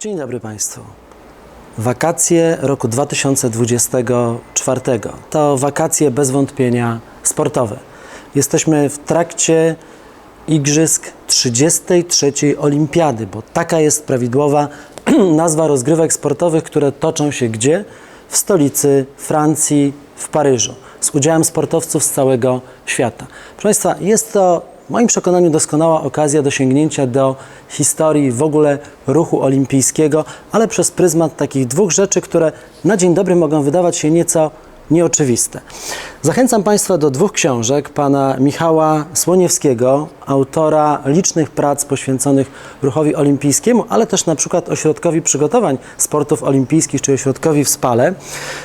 Dzień dobry Państwu. Wakacje roku 2024 to wakacje bez wątpienia sportowe. Jesteśmy w trakcie Igrzysk 33. Olimpiady, bo taka jest prawidłowa nazwa rozgrywek sportowych, które toczą się gdzie? W stolicy Francji, w Paryżu, z udziałem sportowców z całego świata. Proszę Państwa, jest to w moim przekonaniu doskonała okazja do sięgnięcia do historii w ogóle ruchu olimpijskiego, ale przez pryzmat takich dwóch rzeczy, które na dzień dobry mogą wydawać się nieco nieoczywiste. Zachęcam Państwa do dwóch książek pana Michała Słoniewskiego, autora licznych prac poświęconych ruchowi olimpijskiemu, ale też na przykład Ośrodkowi Przygotowań Sportów Olimpijskich czy Ośrodkowi w Spale.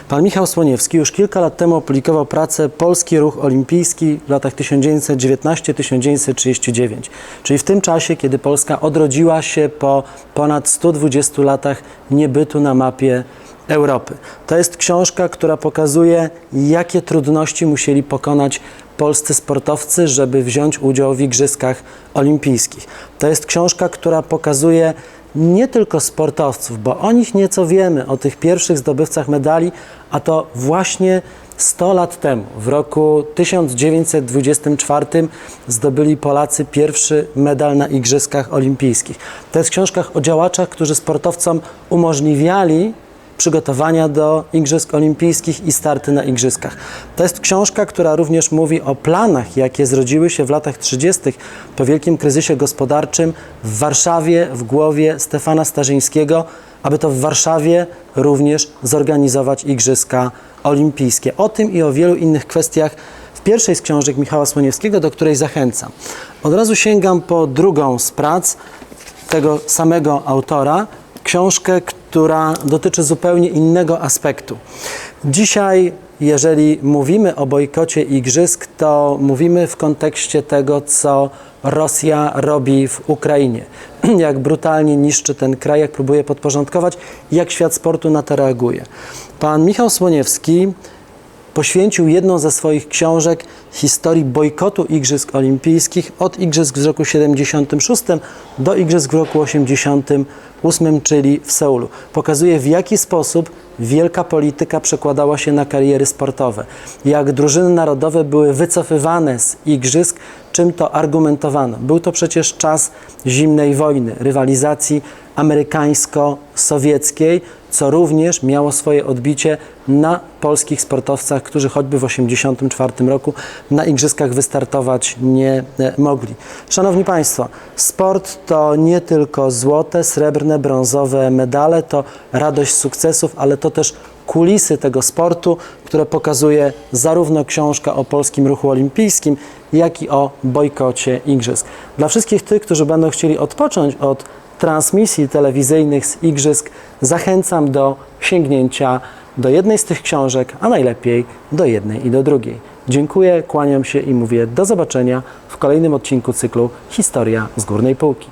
Pan Michał Słoniewski już kilka lat temu opublikował pracę Polski Ruch Olimpijski w latach 1919-1939, czyli w tym czasie, kiedy Polska odrodziła się po ponad 120 latach niebytu na mapie Europy. To jest książka, która pokazuje, jakie trudności musieli pokonać polscy sportowcy, żeby wziąć udział w Igrzyskach Olimpijskich. To jest książka, która pokazuje nie tylko sportowców, bo o nich nieco wiemy, o tych pierwszych zdobywcach medali, a to właśnie 100 lat temu, w roku 1924 zdobyli Polacy pierwszy medal na Igrzyskach Olimpijskich. To jest książka o działaczach, którzy sportowcom umożliwiali przygotowania do Igrzysk Olimpijskich i starty na Igrzyskach. To jest książka, która również mówi o planach, jakie zrodziły się w latach 30. po wielkim kryzysie gospodarczym w Warszawie, w głowie Stefana Starzyńskiego, aby to w Warszawie również zorganizować Igrzyska Olimpijskie. O tym i o wielu innych kwestiach w pierwszej z książek Michała Słoniewskiego, do której zachęcam. Od razu sięgam po drugą z prac tego samego autora, książkę, która dotyczy zupełnie innego aspektu. Dzisiaj, jeżeli mówimy o bojkocie igrzysk, to mówimy w kontekście tego, co Rosja robi w Ukrainie. Jak brutalnie niszczy ten kraj, jak próbuje podporządkować, jak świat sportu na to reaguje. Pan Michał Słoniewski poświęcił jedną ze swoich książek historii bojkotu Igrzysk Olimpijskich od Igrzysk w roku 76 do Igrzysk w roku 88, czyli w Seulu. Pokazuje w jaki sposób wielka polityka przekładała się na kariery sportowe. Jak drużyny narodowe były wycofywane z Igrzysk, czym to argumentowano. Był to przecież czas zimnej wojny, rywalizacji amerykańsko-sowieckiej, co również miało swoje odbicie na polskich sportowcach, którzy choćby w 1984 roku na Igrzyskach wystartować nie e, mogli. Szanowni Państwo, sport to nie tylko złote, srebrne, brązowe medale, to radość sukcesów, ale to też kulisy tego sportu, które pokazuje zarówno książka o polskim ruchu olimpijskim, jak i o bojkocie igrzysk. Dla wszystkich tych, którzy będą chcieli odpocząć od transmisji telewizyjnych z igrzysk, zachęcam do sięgnięcia do jednej z tych książek, a najlepiej do jednej i do drugiej. Dziękuję, kłaniam się i mówię do zobaczenia w kolejnym odcinku cyklu Historia z górnej półki.